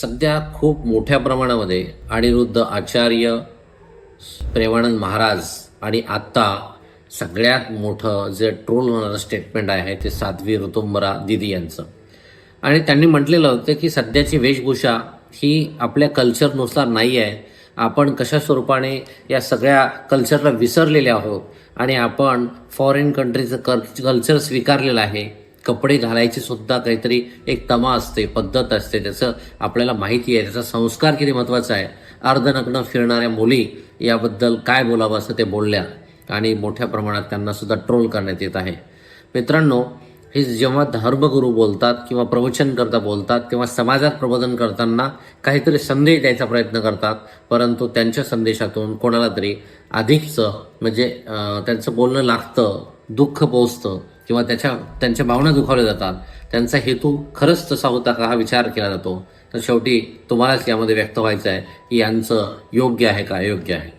सध्या खूप मोठ्या प्रमाणामध्ये अनिरुद्ध आचार्य प्रेमानंद महाराज आणि आत्ता सगळ्यात मोठं जे ट्रोल होणारं स्टेटमेंट आहे ते साध्वी ऋतुंबरा दिदी यांचं. आणि त्यांनी म्हटलेलं होतं की सध्याची वेशभूषा ही आपल्या कल्चरनुसार नाही आहे. आपण कशा स्वरूपाने या सगळ्या कल्चरला विसरलेले आहोत आणि आपण फॉरेन कंट्रीचं कल कल्चर स्वीकारलेलं आहे. कपडे घालायची सुद्धा काहीतरी एक तमा असते पद्धत असते त्याचं आपल्याला माहिती आहे त्याचा संस्कार किती महत्त्वाचा आहे. अर्धनग्न फिरणाऱ्या मुली याबद्दल काय बोलावं असं ते बोलल्या आणि मोठ्या प्रमाणात त्यांना सुद्धा ट्रोल करण्यात येत आहे. मित्रांनो हे जेव्हा धर्मगुरू बोलतात किंवा प्रवचन करता बोलतात किंवा समाजात प्रबोधन करताना काहीतरी संदेश द्यायचा प्रयत्न करतात परंतु त्यांच्या संदेशातून कोणाला तरी अधिकचं म्हणजे त्यांचं बोलणं लागतं दुःख पोचतं किंवा त्याच्या त्यांच्या भावना दुखावल्या जातात. त्यांचा हेतू खरंच तसा होता का हा विचार केला जातो. तर शेवटी तुम्हालाच यामध्ये व्यक्त व्हायचं आहे की यांचं योग्य आहे का अयोग्य आहे.